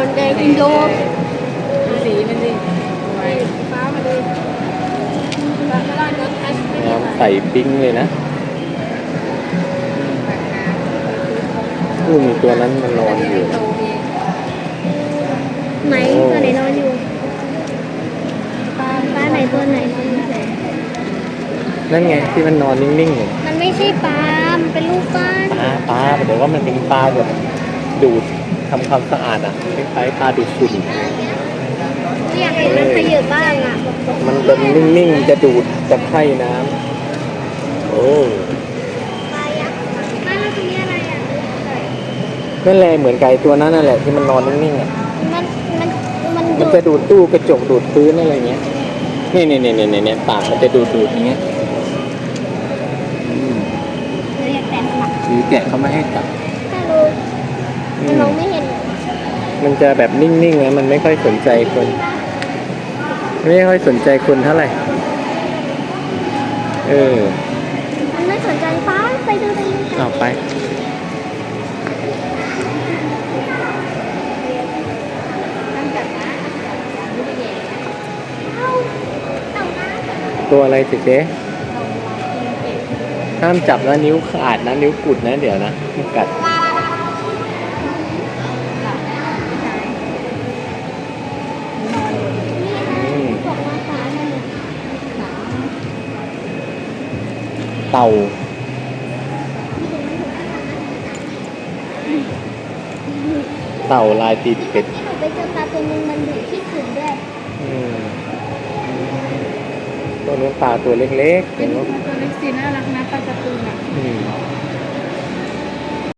โลบดูสีมันสิสวยฟ้ามาดูฟ้าไม่ได้รถแอชไม่ได้น้ำใสปิ้งเลยนะปากน้อู้มีตัวนั้นมันนอนอยู่โตเองไหนตัวไหนนอนอยู่ฟ้าฟ้าไหนตัวไหนนอนอยู่ไหนนั่นไงที่มันนอนนิ่งๆอยู่มันไม่ใช่ปลา มันเป็นลูกปั้นปลาปลาเดี๋ยวว่ามันเป็นปลาแบบดูด ทำความสะอาดอะคล้ายๆปลาดูดฝุ่นอยากเห็นมันขยับบ้างอะมันจะนิ่งๆจะดูดจะไข่น้ำโอ้ปลายักษ์ไม่แล้วตัวนี้อะไรอะนั่นแหละเหมือนไก่ตัวนั้นนั่นแหละที่มันนอนนิ่งๆอะมันมันมันมันดูจะดูดตู้กระจกดูดพื้นอะไรเงี้ยนี่นี่นี่นี่นี่ปากมันจะดูดดูดอย่างเงี้ยอืมเราอยากแตะมันหรือแกะเขาไม่ให้จับถ้ารู้อืมมองไม่เห็น มันจะแบบนิ่งๆนะมันไม่ค่อยสนใจคน ไม่ค่อยสนใจคนเท่าไหร่ เออ มันไม่สนใจฟ้าไปดูไปดูกันเอาไปตั้งแต่นะไม่ได้แย่เอ้าเต่าน้ำตัวอะไรเจ๊เจ๊เรากินเก็บห้ามจับนะนิ้วขาดนะนิ้วกุดนะเดี๋ยวนะมันกัด หลับใช่ นี่นะบอกมาฟ้าเนี่ย หลับ เต่าเต่าลายตีนเป็ดที่หนูไปเจอปลาตัวนึงมันอยู่ที่ขื่นด้วยอืมตัวนู้นปลาตัวเล็กๆเป็ตัวนนู้นตัวเล็กสีน่ารักนะปลาการ์ตูนอะ อืมน